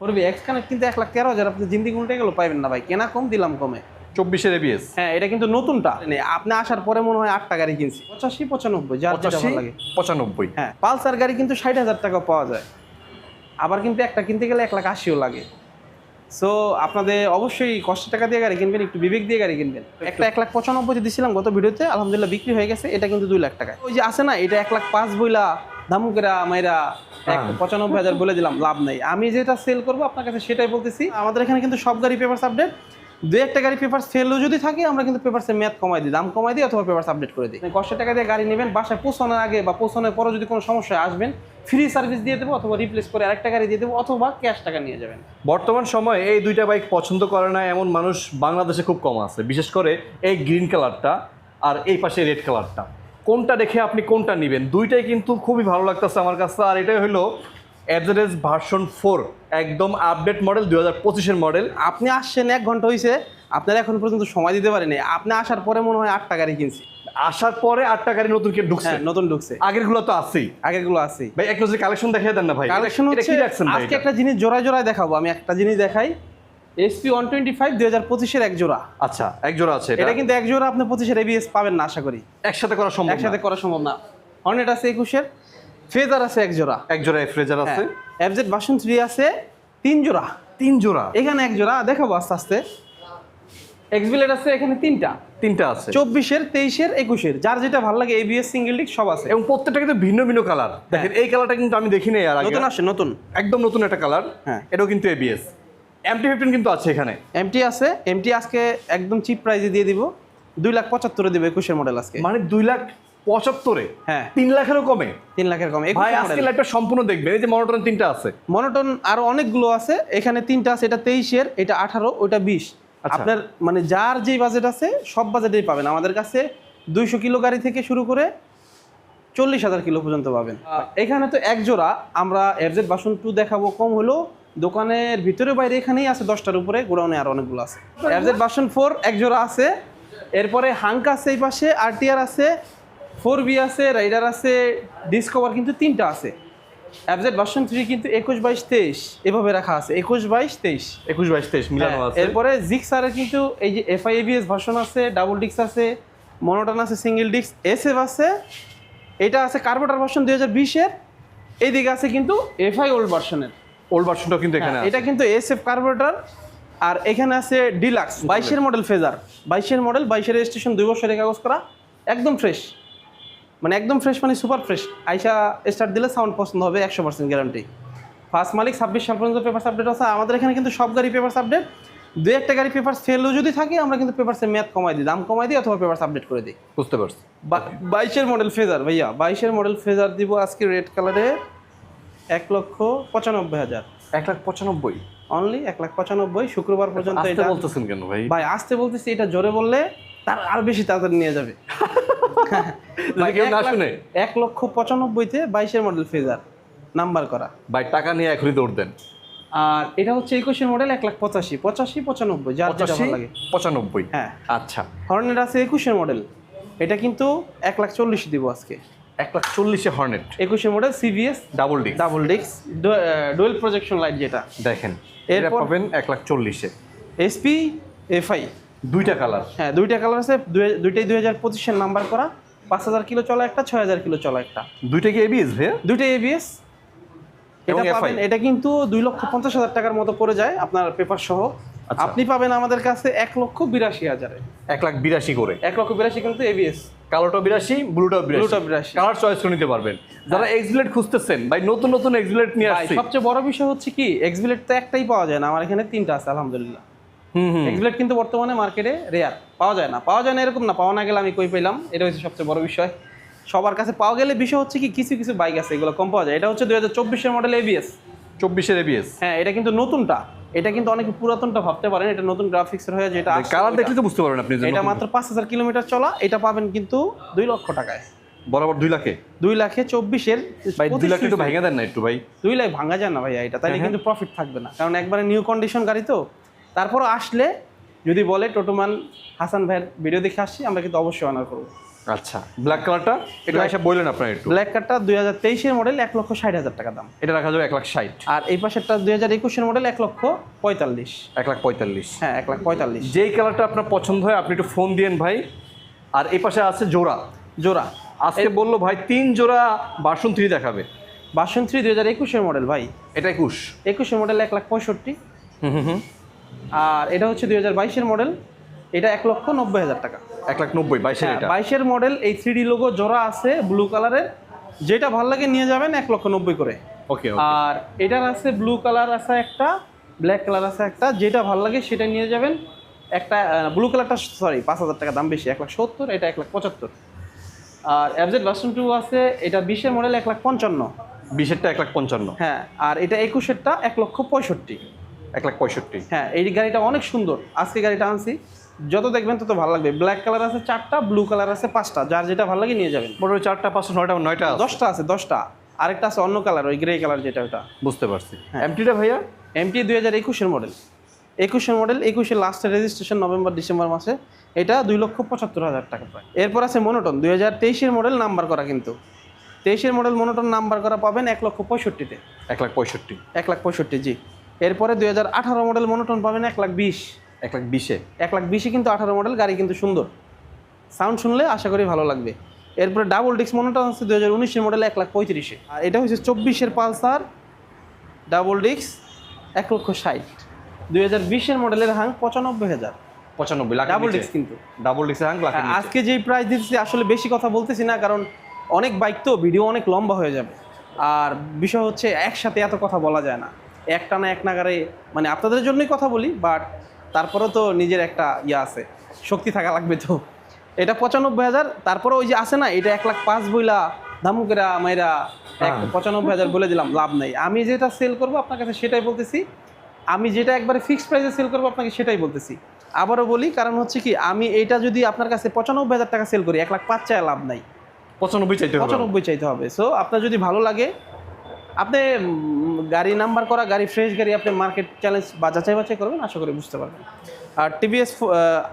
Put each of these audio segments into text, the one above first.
করবি x connect কিন্তু এক লাখ তেরো হাজার আপনি জিন্দিগি উল্টে গেলো পাইবেন না ভাই। কেনা কম দিলাম কমে। চব্বিশের এবিএস হ্যাঁ এটা কিন্তু নতুনটা। আপনি আসার পরে মনে হয় আটটা গাড়ি কিনছি। পঁচাশি পঁচানব্বই যার ভালো লাগে। পঁচানব্বই। হ্যাঁ পালসার গাড়ি কিন্তু ষাট হাজার টাকা পাওয়া যায়। আবার কিন্তু একটা কিনতে গেলে এক লাখ আশিও লাগে। সো আপনাদের অবশ্যই কষ্টের টাকা দিয়ে গাড়ি কিনবেন একটু বিবেক দিয়ে গাড়ি কিনবেন। একটা এক লাখ পঁচানব্বই দিয়েছিলাম গত ভিডিওতে আলহামদুলিল্লাহ বিক্রি হয়ে গেছে এটা কিন্তু দুই লাখ টাকা ওই যে আছে না এটা এক লাখ পাঁচ বইলা ধামুকেরা মাইরা। পঁচানব্বই হাজার বলে দিলাম লাভ নাই। আমি যেটা সেল করব আপনার কাছে সেটাই বলতেছি। আমাদের এখানে কিন্তু সব গাড়ি পেপার আপডেট দু একটা গাড়ি পেপার ফেলও যদি থাকে আমরা কিন্তু পেপারসের মেয়াদ কমাই দিই দাম কমাই দিই অথবা পেপার আপডেট করে দিই। কষ্টের টাকা দিয়ে গাড়ি নেবেন বাসায় পৌঁছানোর আগে বা পৌঁছানোর পরে যদি কোনো সমস্যা আসবেন ফ্রি সার্ভিস দিয়ে দেবো অথবা রিপ্লেস করে আরেকটা গাড়ি দিয়ে দেবো অথবা ক্যাশ টাকা নিয়ে যাবেন। বর্তমান সময়ে এই দুইটা বাইক পছন্দ করে না এমন মানুষ বাংলাদেশে খুব কম আছে। বিশেষ করে এই গ্রিন কালারটা আর এই পাশে রেড কালারটা কোনটা দেখে আপনি কোনটা নেবেন? দুইটাই কিন্তু খুবই ভালো লাগতেছে আমার কাছে। আর এটাই হলো অ্যাভারেজ ভার্সন ফোর একদম আপডেট মডেল দু হাজার পঁচিশের মডেল আপনি আসছেন এক ঘণ্টা হয়েছে আপনারা এখন পর্যন্ত সময় দিতে পারেনি। আপনি আসার পরে মনে হয় আটটা গাড়ি কিনছি। আসার পরে আটটা গাড়ি নতুন কে ঢুকছে? হ্যাঁ নতুন ঢুকছে। আগেরগুলো তো আছেই। আগেরগুলো আছেই। ভাই এক নজরে কালেকশন দেখিয়ে দেন না ভাই। কালেকশন হচ্ছে আজকে একটা জিনিস জোড়ায় জোড়ায় দেখাবো। আমি একটা জিনিস দেখাই। এসপি ওয়ান টোয়েন্টি ফাইভ দুই হাজার পঁচিশের এক জোড়া। আচ্ছা এক জোড়া আছে এটা? কিন্তু এক জোড়া আপনি পঁচিশের এবিএস পাবেন না আশা করি। একসাথে করা সম্ভব একসাথে করা সম্ভব না। হর্নেট আছে একুশের ফেজার আছে এক জোড়া। এক জোড়া ফ্রেজার আছে? এফজেড বাসন থ্রি আছে তিন জোড়া। তিন জোড়া? এখানে এক জোড়া দেখাবো আস্তে আস্তে। এক্সবিলেট আছে এখানে তিনটা। তিনটা আছে। চব্বিশের তেইশের একুশের যার যেটা ভালো লাগে এবিএস সিঙ্গেল ডিক সব আছে। এবং প্রত্যেকটা কিন্তু ভিন্ন ভিন্ন কালার দেখেন এই কালারটা কিন্তু আমি দেখি নাই আর নতুন আসে নতুন। একদম নতুন একটা কালার হ্যাঁ। এটাও কিন্তু এবিএস এমটি ফিফটিন কিন্তু আছে এখানে। এমটি আছে এমটি আজকে একদম চিপ প্রাইজে দিয়ে দিব। দুই লাখ পঁচাত্তরে দিব একুশের মডেল আজকে। মানে দুই লাখ পঁচাত্তরে? হ্যাঁ। তিন লাখেরও কমে? তিন লাখের কমে। ভাই আজকে সম্পূর্ণ দেখবেন। এই যে মনোটন তিনটা আছে। মনোটন আরও অনেকগুলো আছে। এখানে তিনটা আছে এটা তেইশের এটা আঠারো ওইটা বিশ। আচ্ছা। আপনার মানে যার যেই বাজেট আছে সব বাজেটেই পাবেন। আমাদের কাছে দুইশো কিলো গাড়ি থেকে শুরু করে চল্লিশ হাজার কিলো পর্যন্ত পাবেন। এখানে তো এক জোড়া আমরা এফজেড বাসন টু দেখাবো। কম হলো দোকানের ভিতরে বাইরে এখানেই আছে দশটার উপরে গোডাউনে আর অনেকগুলো আছে। এফজেড বাসন ফোর এক জোড়া আছে। এরপরে হাঙ্কা আছে এই পাশে আরটিআর আছে ফোর বি আছে রাইডার আছে ডিসকভার কিন্তু তিনটা আছে। অ্যাবজেট ভার্সন থ্রি কিন্তু একুশ বাইশ তেইশ এভাবে রাখা আছে একুশ বাইশ তেইশ। একুশ বাইশ তেইশ মিলানো হ্যাঁ, আছে। এরপরে জিক্সারের কিন্তু এই যে এফআই এবিএস ভার্সন আছে ডাবল ডিক্স আছে মনোটন আছে সিঙ্গেল ডিক্স এসএফ আছে এটা আছে কার্বোটার ভার্সন দুই হাজার বিশের এইদিকে আছে কিন্তু এফআই ওল্ড ভার্সনের ওল্ড ভার্সনটাও কিন্তু এখানে হ্যাঁ, এটা কিন্তু এসএফ কার্বোরেটর আর এখানে আছে ডিলাক্স বাইশের মডেল ফেজার বাইশের মডেল বাইশের রেজিস্ট্রেশন দুই বছরের কাগজ করা একদম ফ্রেশ মানে একদম ফ্রেশ মানে সুপার ফ্রেশ আইসা স্টার্ট দিলে সাউন্ড পছন্দ হবে একশো পার্সেন্ট গ্যারান্টি ফার্স্ট মালিক ছাব্বিশ সাল পর্যন্ত পেপার আপডেট আছে। আমাদের এখানে কিন্তু সব গাড়ি পেপার আপডেট দু একটা গাড়ি পেপার ফেলও যদি থাকে আমরা কিন্তু পেপারসের মেয়াদ কমাই দিই দাম কমাই দিই অথবা পেপার আপডেট করে দিই। বুঝতে পারছি। বাইশের মডেল ফেজার ভাইয়া। বাইশের মডেল ফেজার দিব আজকে রেড কালারে এক লক্ষ পঁচানব্বই হাজার। এক লাখ পঁচানব্বই? অনলি এক লাখ পঁচানব্বই শুক্রবার পর্যন্ত এটা বলতেছেন কেন ভাই? ভাই আসতে বলতেছি এটা জোরে বললে তার আর বেশি তাড়াতাড়ি নিয়ে যাবে। এক লক্ষ পঁচানব্বইতে বাইশের মডেল ফেজার নাম্বার করা। ভাই টাকা নিয়ে এখনই দৌড় দেন। আর এটা হচ্ছে একুশের মডেল এক লাখ পঁচাশি পঁচাশি পঁচানব্বই যার যেটা ভালো লাগে। পঁচানব্বই। হ্যাঁ। আচ্ছা। হর্নেট আছে একুশের মডেল এটা কিন্তু এক লাখ চল্লিশ দিব আজকে। এক লাখ চল্লিশে হর্নেট। একুশের model CBS double D double ডিক্স ডুয়েল প্রজেকশন লাইট যেটা। দেখেন এটা পাবেন এক লাখ চল্লিশে। এসপি এফআই দুইটা কালার হ্যাঁ দুইটা কালার আছে দুইটাই দুই হাজার পঁচিশের নাম্বার করা। পাঁচ হাজার কিলো চলা একটা ছয় হাজার কিলো চলা একটা। দুইটা কি এবিএস ভাইয়া? দুইটাই এবিএস এবং এটা? পাবেন এটা কিন্তু দুই লক্ষ পঞ্চাশ হাজার টাকার মতো পড়ে যায় আপনার পেপার সহ। আচ্ছা। আপনি পাবেন আমাদের কাছে এক লক্ষ বিরাশি হাজারে। এক লাখ বিরাশি করে। এক লক্ষ বিরাশি কিন্তু এবিএস কালোটা বিরাশি ব্লুটা বিরাশি। ব্লুটা বিরাশি। কালার চয়েস করে নিতে পারবেন। যারা এক্সবিলেট খুঁজতেছেন ভাই নতুন নতুন এক্সবিলেট নিয়ে আসছি। সবচেয়ে বড় বিষয় হচ্ছে কি এক্সবিলেট তো একটাই পাওয়া যায় না আমার এখানে তিনটা আছে আলহামদুলিল্লাহ। হুম হুম। এক্সবিলেট কিন্তু বর্তমানে মার্কেটে রেয়ার পাওয়া যায় না। পাওয়া যায় না এরকম না পাওয়া না গেলে আমি কই পেলাম? এটা হচ্ছে সবচেয়ে বড় বিষয়। সবার কাছে পাওয়া গেলে বিষয় হচ্ছে কি কিছু কিছু বাইক আছে এগুলো কম পাওয়া যায়। এটা হচ্ছে দুই হাজার চব্বিশের মডেল এবিএস চব্বিশের এবিএস হ্যাঁ এটা কিন্তু নতুনটা। এটা কিন্তু অনেকে পুরাতনটা ভাবতে পারেন এটা নতুন গ্রাফিক্সের হয়ে যেটা কালার দেখলে তো বুঝতে পারবেন আপনি এটা মাত্র পাঁচ হাজার কিলোমিটার চলা এটা পাবেন কিন্তু দুই লক্ষ টাকায়। বরাবর দুই লাখে? দুই লাখে চব্বিশের ভাই দুই লাখ একটু ভাঙা দেন না একটু ভাই। দুই লাখ ভাঙা যায় না ভাইয়া এটা তাহলে হ্যাঁ, কিন্তু প্রফিট থাকবে না। কারণ একবারে নিউ কন্ডিশন গাড়ি তো। তারপর আসলে যদি বলে টোটোমান হাসান ভাইয়ের ভিডিও দেখে আসছি আমরা কিন্তু অবশ্যই অনার করব। আচ্ছা। ব্ল্যাক কালারটা এটা এসে বললেন আপনার একটু। ব্ল্যাক কারটা দুই হাজার তেইশের মডেল এক লক্ষ ষাট হাজার টাকা দাম। এটা রাখা যাবে এক লাখ ষাট। আর এই পাশেরটা দুই হাজার একুশের মডেল এক লক্ষ পঁয়তাল্লিশ। এক লাখ পঁয়তাল্লিশ। হ্যাঁ এক লাখ পঁয়তাল্লিশ। যেই কালারটা আপনার পছন্দ হয় আপনি একটু ফোন দিয়েন ভাই। আর এই পাশে আছে জোড়া। জোড়া। আজকে বলল ভাই তিন জোড়া বাসন থ্রি দেখাবে। বাসন থ্রি দুই হাজার একুশের মডেল ভাই। এটা একুশ। একুশের মডেল এক লাখ পঁয়ষট্টি। হুম হুম আর এটা হচ্ছে দুই হাজার বাইশের মডেল এটা এক লক্ষ নব্বই হাজার টাকা। এক লাখ নব্বই বাইশের বাইশের মডেল এই থ্রি লোগো জোড়া আছে ব্লু কালারের যেটা ভালো লাগে নিয়ে যাবেন এক লক্ষ নব্বই করে। ওকে আর এটার আছে ব্লু কালার আছে একটা ব্ল্যাক কালার আছে একটা যেটা ভালো লাগে সেটা নিয়ে যাবেন। একটা ব্লু কালারটা সরি পাঁচ হাজার টাকা দাম বেশি এক লাখ সত্তর এটা এক লাখ পঁচাত্তর। আর অ্যাবজেট ভার্সন টু আছে এটা বিশের মডেল এক লাখ পঞ্চান্ন। বিশেরটা এক লাখ পঞ্চান্ন। হ্যাঁ আর এটা একুশেরটা এক লক্ষ পঁয়ষট্টি। এক লাখ পঁয়ষট্টি। হ্যাঁ এই গাড়িটা অনেক সুন্দর আজকে গাড়িটা আনছি। যত দেখবেন তত ভালো লাগবে। ব্ল্যাক কালার আছে চারটা ব্লু কালার আছে পাঁচটা। যার যেটা ভালো লাগে নিয়ে যাবেন। মোটামুটি চারটা পাঁচটা নয়টা নয়টা দশটা আছে দশটা। আরেকটা আছে অন্য কালার ওই গ্রে কালার যেটা ওটা। বুঝতে পারছি। হ্যাঁ। এমটিটা ভাইয়া? এমটি দুই হাজার একুশের মডেল একুশের মডেল একুশের লাস্টের রেজিস্ট্রেশন নভেম্বর ডিসেম্বর মাসে। এটা দুই লক্ষ পঁচাত্তর হাজার টাকা প্রায়। এরপর আছে মনোটন দুই হাজার তেইশের মডেল নাম্বার করা কিন্তু। তেইশের মডেল মনোটন নাম্বার করা পাবেন এক লক্ষ পঁয়ষট্টিতে। এক লাখ পঁয়ষট্টি। এক লাখ পঁয়ষট্টি জি। এরপরে দুই হাজার আঠারো মডেল মনোটন পাবেন এক লাখ বিশ। এক লাখ বিশে। এক লাখ বিশে কিন্তু আঠারো মডেল গাড়ি কিন্তু সুন্দর। সাউন্ড শুনলে আশা করি ভালো লাগবে। এরপরে ডাবল ডিস্ক মনোটন আছে দু হাজার উনিশের মডেল এক লাখ পঁয়ত্রিশে। আর এটা হচ্ছে চব্বিশের পালসার ডাবল ডিস্ক এক লক্ষ ষাট। দুই হাজার বিশের মডেলের হাং পঁচানব্বই হাজার। পঁচানব্বই লাখ ডাবল ডিস্ক কিন্তু। ডাবল ডিস্ক হাং লাখ আজকে যেই প্রাইস দিতেছি আসলে বেশি কথা বলতেছি না কারণ অনেক বাইক তো ভিডিও অনেক লম্বা হয়ে যাবে। আর বিষয় হচ্ছে একসাথে এত কথা বলা যায় না। একটা না এক নাগারে মানে আপনাদের জন্যই কথা বলি বাট তারপরেও তো নিজের একটা ইয়ে আছে শক্তি থাকা লাগবে তো। এটা পঁচানব্বই হাজার তারপরে ওই যে আছে না এটা এক লাখ পাঁচ বইলা ধামুকেরা মাইরা হ্যাঁ। পঁচানব্বই হাজার বলে দিলাম লাভ নেই। আমি যেটা সেল করব আপনার কাছে সেটাই বলতেছি। আমি যেটা একবারে ফিক্সড প্রাইসে সেল করব আপনাকে সেটাই বলতেছি। আবারও বলি কারণ হচ্ছে কি আমি এইটা যদি আপনার কাছে পঁচানব্বই হাজার টাকা সেল করি এক লাখ পাঁচ চায় লাভ নাই। পঁচানব্বই চাইতে পঁচানব্বই চাইতে হবে। সো আপনার যদি ভালো লাগে আপনি গাড়ি নাম্বার করা গাড়ি ফ্রেশ গাড়ি আপনি মার্কেট চ্যালেঞ্জ বা যাচাই বাছাই করবেন আশা করি বুঝতে পারবেন। আর টিভিএস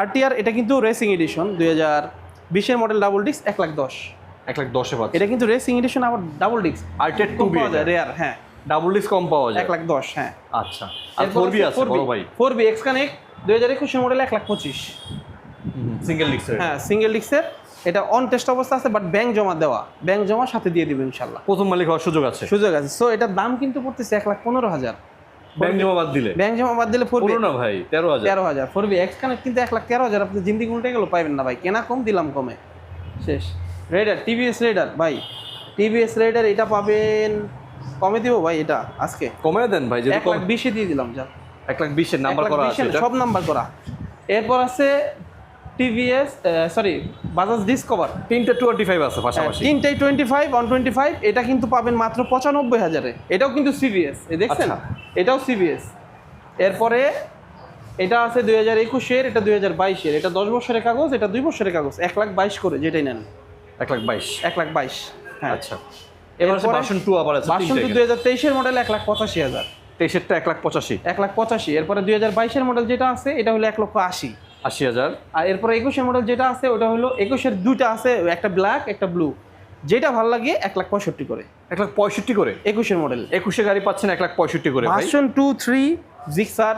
আরটিআর এটা কিন্তু রেসিং এডিশন দুই হাজার বিশের মডেল ডাবল ডিস্ক এক লাখ দশ। এক লাখ দশে পাচ্ছে এটা কিন্তু রেসিং এডিশন আবার double disc rated to be rear হ্যাঁ। ডাবল ডিস্ক কম পাওয়া যায়? এক লাখ দশ হ্যাঁ। আচ্ছা। আর ফোর বি আছে বড় ভাই? ফোর বি এক্স কানেক্ট দুই হাজার একুশের মডেল এক লাখ পঁচিশ। সিঙ্গেল ডিস্ক হ্যাঁ সিঙ্গেল ডিস্কের এটা অন টেস্ট অবস্থা আছে বাট ব্যাংক জমা দেওয়া। ব্যাংক জমা সাথে দিয়ে দিবেন ইনশাল্লাহ। প্রথম মালিক হওয়ার সুযোগ আছে। সুযোগ আছে। সো এটার দাম কিন্তু পড়তেছে এক লাখ পনেরো হাজার। ব্যাংক জমা বাদ দিলে? ব্যাংক জমা বাদ দিলে ফোর পনেরো না ভাই তেরো হাজার। তেরো হাজার। ফোর বি এক্স কানেক্ট কিন্তু এক লাখ তেরো হাজার। আপনি জিন্দিগি উল্টে গেলো পাইবেন না ভাই। কেনা কম দিলাম কমে। শেষ। রেডার টিভিএস রেডার ভাই। টিভিএস রেডার এটা পাবেন কমে দিব ভাই এটা আজকে। কমে দেন ভাই এক লাখ বিশে দিয়ে দিলাম যা। এক লাখ বিশের নাম্বার করা আছে সব নাম্বার করা। এরপর আছে টিভিএস সরি বাজাজ ডিসকভার তিনটে টোয়েন্টি ফাইভ আছে পাশাপাশি। তিনটাই twenty five one twenty five এটা কিন্তু পাবেন মাত্র পঁচানব্বই হাজারে। এটাও কিন্তু সিবিএস দেখছেন? আচ্ছা। এটাও সিবিএস এরপরে এটা আছে দুই হাজার একুশের এটা দুই হাজার বাইশের। এটা দশ বছরের কাগজ এটা দুই বছরের কাগজ। এক লাখ বাইশ করে যেটাই নেন। এক লাখ বাইশ। এক লাখ বাইশ হ্যাঁ। আচ্ছা। এবার বাসন টু আবার আছে বাসন্তী দুই হাজার তেইশের মডেল এক লাখ পঁচাশি হাজার। তেইশেরটা এক লাখ পঁচাশি। এক লাখ পঁচাশি। এরপরে দুই হাজার বাইশের মডেল যেটা আছে এটা হলো এক লক্ষ আশি। আশি হাজার। আর এরপরে একুশের মডেল যেটা আছে ওটা হলো একুশের দুইটা আছে একটা ব্ল্যাক একটা ব্লু যেটা ভালো লাগে এক লাখ পঁয়ষট্টি করে। এক লাখ পঁয়ষট্টি করে? একুশের মডেল একুশে গাড়ি পাচ্ছেন এক লাখ পঁয়ষট্টি করে ভার্সন টু থ্রি জিক্সার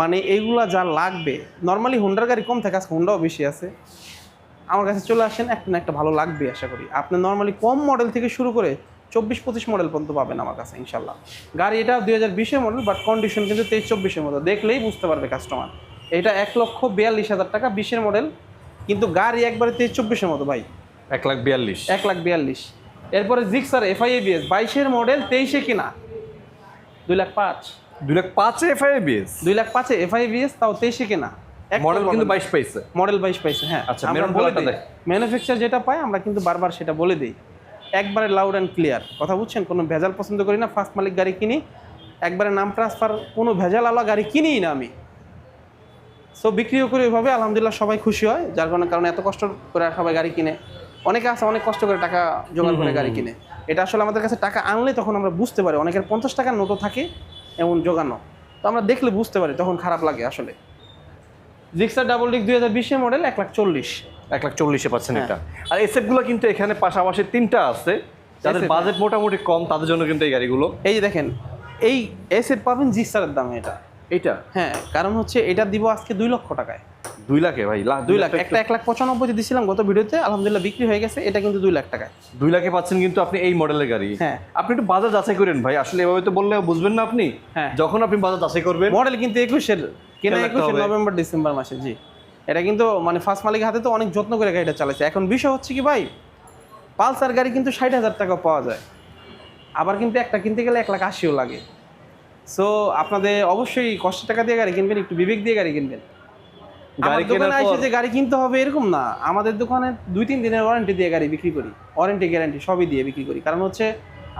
মানে এইগুলা যা লাগবে। নর্মালি হুন্ডার গাড়ি কম থাকে আজকে হুন্ডাও বেশি আছে। আমার কাছে চলে আসেন একটা না একটা ভালো লাগবে আশা করি। আপনি নর্মালি কম মডেল থেকে শুরু করে চব্বিশ পঁচিশ মডেল পর্যন্ত পাবেন আমার কাছে ইনশাল্লাহ গাড়ি এটা দুই হাজার বিশের মডেল বাট কন্ডিশন কিন্তু তেইশ চব্বিশের মতো দেখলেই বুঝতে পারবে কাস্টমার এটা এক লক্ষ বিয়াল্লিশ হাজার টাকা বিশের মডেল কিন্তু গাড়ি একবারে তেইশ চব্বিশের মতো ভাই। এক লাখ বিয়াল্লিশ। এক লাখ বিয়াল্লিশ। এরপরে জিক্সার এফআইএবিএস বাইশের মডেল তেইশে কিনা? দুই লাখ পাঁচ। দুই লাখ পাঁচে এফ আই বিএস দুই লাখ পাঁচে এফআইবিএস তাও তেইশে কেনা? মডেল কিন্তু বাইশ পাইছে। মডেল বাইশ পাইছে হ্যাঁ। আচ্ছা। ম্যানুফ্যাকচার যেটা পাই আমরা কিন্তু বারবার সেটা বলে দিই। একবারে লাউড অ্যান্ড ক্লিয়ার কথা বুঝছেন? কোনো ভেজাল পছন্দ করি না ফার্স্ট মালিক গাড়ি কিনি। একবারে নাম ট্রান্সফার কোনো ভেজাল আলা গাড়ি কিনিই না আমি। সো বিক্রিও করে ওইভাবে আলহামদুলিল্লাহ সবাই খুশি হয় যার কারণে কারণ এত কষ্ট করে সবাই গাড়ি কিনে। অনেকে আছে অনেক কষ্ট করে টাকা জোগাড় করে গাড়ি কিনে। এটা আসলে আমাদের কাছে টাকা আনলে তখন আমরা বুঝতে পারি অনেকের পঞ্চাশ টাকার নোটও থাকে এমন জোগানো। তো আমরা দেখলে বুঝতে পারি তখন খারাপ লাগে আসলে। জিক্সার ডাবল ডিক দুই হাজার বিশের মডেল এক লাখ চল্লিশ। এক লাখ চল্লিশে পাচ্ছেন হ্যাঁ। এটা। আর এসএফগুলো কিন্তু এখানে পাশাপাশি তিনটা আছে। যাদের বাজেট মোটামুটি কম তাদের জন্য কিন্তু এই গাড়িগুলো। এই যে দেখেন এই এসেট পাবেন জিক্সারের দামে এটা। এটা? হ্যাঁ কারণ হচ্ছে এটা দিব আজকে দুই লক্ষ টাকায়। দুই লাখে ভাই লাখ দুই লাখ একটা এক লাখ পঁচানব্বইতে দিছিলাম গত ভিডিওতে আলহামদুলিল্লাহ বিক্রি হয়ে গেছে এটা কিন্তু দুই লাখ টাকায়। দুই লাখে পাচ্ছেন কিন্তু আপনি এই মডেলের গাড়ি। হ্যাঁ। আপনি একটু বাজার যাচাই করেন ভাই আসলে এভাবে তো বললে বুঝবেন না আপনি। হ্যাঁ। যখন আপনি বাজার যাচাই করবেন মডেল কিন্তু একুশের কেনা একুশের নভেম্বর ডিসেম্বর মাসে জি। এটা কিন্তু মানে ফার্স্ট মালিক হাতে তো অনেক যত্ন করে গাড়িটা চালাইছে। এখন বিষয় হচ্ছে কি ভাই পালসার গাড়ি কিন্তু ষাট হাজার টাকা পাওয়া যায়। আবার কিন্তু একটা কিনতে গেলে এক লাখ আশিও লাগে। সো আপনাদের অবশ্যই কষ্ট টাকা দিয়ে গাড়ি কিনবেন একটু বিবেক দিয়ে গাড়ি কিনবেন। গাড়ি গাড়ি দোকানে এসে যে গাড়ি কিনতে হবে এরকম না। আমাদের দোকানে দুই তিন দিনের ওয়ারেন্টি দিয়ে গাড়ি বিক্রি করি। ওয়ারেন্টি গ্যারান্টি সবই দিয়ে বিক্রি করি। কারণ হচ্ছে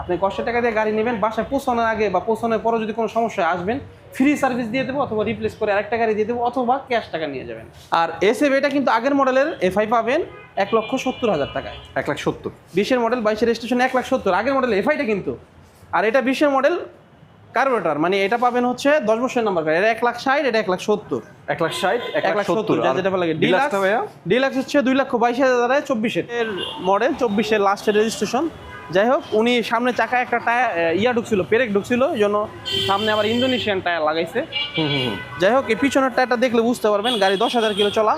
আপনি কষ্ট টাকা দিয়ে গাড়ি নেবেন বাসায় পৌঁছানোর আগে বা পৌঁছানোর পরে যদি কোনো সমস্যা আসবেন ফ্রি সার্ভিস দিয়ে দেবো অথবা রিপ্লেস করে আরেকটা গাড়ি দিয়ে দেবো অথবা ক্যাশ টাকা নিয়ে যাবেন। আর এস এটা কিন্তু আগের মডেলের এফআই পাবেন এক লক্ষ সত্তর হাজার টাকায়। এক লাখ সত্তর। বিশের মডেল বাইশের রেজিস্ট্রেশন এক লাখ সত্তর। আগের মডেল এফআইটা কিন্তু। আর এটা বিশের মডেল কার্বোরেটার মানে এটা পাবেন হচ্ছে দশ বছরের নাম্বার গাড়ি এটা এক লাখ ষাট এটা এক লাখ সত্তর। এক লাখ ষাট এক লাখ সত্তর যা যেটা লাগে ডিলাক্স ডিলাক্স হচ্ছে দুই লক্ষ বাইশ হাজার চব্বিশের এর মডেল চব্বিশের লাস্টের রেজিস্ট্রেশন যাই হোক উনি সামনে চাকায় একটা টায়ার ইয়া ঢুকছিল পেরেক ঢুকছিল এই জন্য সামনে আবার ইন্দোনেশিয়ান টায়ার লাগাইছে। যাই হোক এই পিছনের টায়ারটা দেখলে বুঝতে পারবেন গাড়ি দশ হাজার কিলো চলা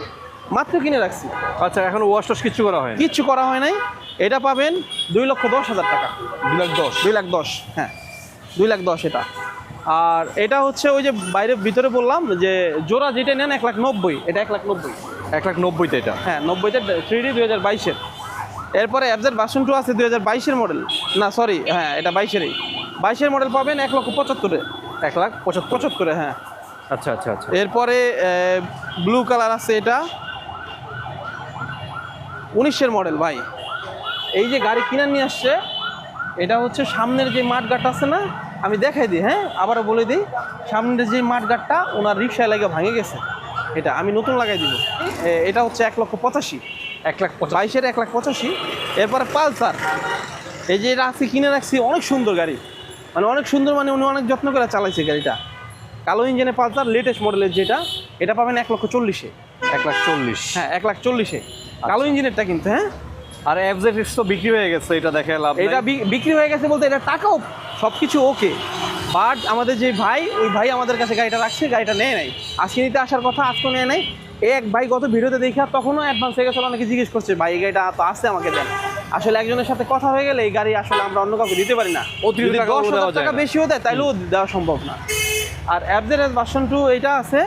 মাত্র কিনে রাখছি। আচ্ছা এখন ওয়াশ টস কিচ্ছু করা হয় কিচ্ছু করা হয় নাই এটা পাবেন দুই লক্ষ দশ হাজার টাকা। দুই লাখ দশ? দুই লাখ দশ হ্যাঁ। দুই লাখ দশ এটা। আর এটা হচ্ছে ওই যে বাইরে ভিতরে বললাম যে জোড়া যেটা নেন এক লাখ নব্বই এটা এক লাখ নব্বই। এক লাখ নব্বইতে এটা? হ্যাঁ নব্বইতে থ্রি ডি দুই হাজার বাইশের। এরপরে অ্যাবজের বাসন টু আছে দুই হাজার বাইশের মডেল না সরি হ্যাঁ এটা বাইশেরই। বাইশের মডেল পাবেন এক লক্ষ পঁচাত্তরে। এক লাখ পঁচাত্তর? পঁচাত্তরে হ্যাঁ। আচ্ছা আচ্ছা আচ্ছা। এরপরে ব্লু কালার আছে এটা। উনিশের মডেল ভাই। এই যে গাড়ি কিনে নিয়ে আসছে এটা হচ্ছে সামনের যে মাঠ গাটটা আছে না আমি দেখাই দিই হ্যাঁ? আবারও বলে দিই সামনের যে মাঠ গাটটা ওনার রিক্সায় লাগে ভাঙে গেছে। এটা আমি নতুন লাগাই দিব। এটা হচ্ছে এক লক্ষ পঁচাশি। এক লাখ বাইশের এক লাখ পঁচাশি। এরপরে পালসার। এই যে এটা আজকে কিনে রাখছি অনেক সুন্দর গাড়ি। মানে অনেক সুন্দর মানে উনি অনেক যত্ন করে চালাইছে গাড়িটা। কালো ইঞ্জিনে পালসার লেটেস্ট মডেলের যেটা এটা পাবেন এক লক্ষ চল্লিশে। এক লাখ চল্লিশ। হ্যাঁ এক লাখ চল্লিশে। কালো ইঞ্জিনেরটা কিন্তু হ্যাঁ? আর এফজেড তো বিক্রি হয়ে গেছে এটা দেখে লাভ এটা বিক্রি হয়ে গেছে বলতে এটা টাকাও সব কিছু ওকে বাট আমাদের যে ভাই ওই ভাই আমাদের কাছে গাড়িটা রাখছে গাড়িটা নেয় নাই। আজকে নিতে আসার কথা আজকে নেয় নাই। এক ভাই গত ভিডিওতে দেখা তখনও অ্যাডভান্স হয়ে গেছে অনেকে জিজ্ঞেস করছে ভাই এই গাড়িটা তো আসছে আমাকে দেন। আসলে একজনের সাথে কথা হয়ে গেলে এই গাড়ি আসলে আমরা অন্য কাউকে দিতে পারি না। অতিরিক্ত দশ হাজার টাকা। বেশিও দেয় তাইলেও দেওয়া সম্ভব না। আর অ্যাপদের ভার্সন টু এটা আছে।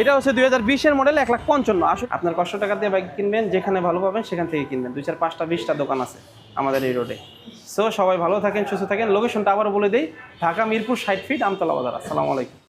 এটা হচ্ছে দুই হাজার বিশের মডেল এক লাখ পঞ্চান্ন। আসুন, আপনার কষ্ট টাকা দিয়ে বাইক কিনবেন, যেখানে ভালো পাবেন সেখান থেকে কিনবেন। দুই চার পাঁচটা, বিশটা দোকান আছে আমাদের এই রোডে সো সবাই ভালো থাকেন, সুস্থ থাকেন। লোকেশনটা আবার বলে দিই, ঢাকা মিরপুর ষাট ফিট আমতলা বাজার। আসসালামু আলাইকুম।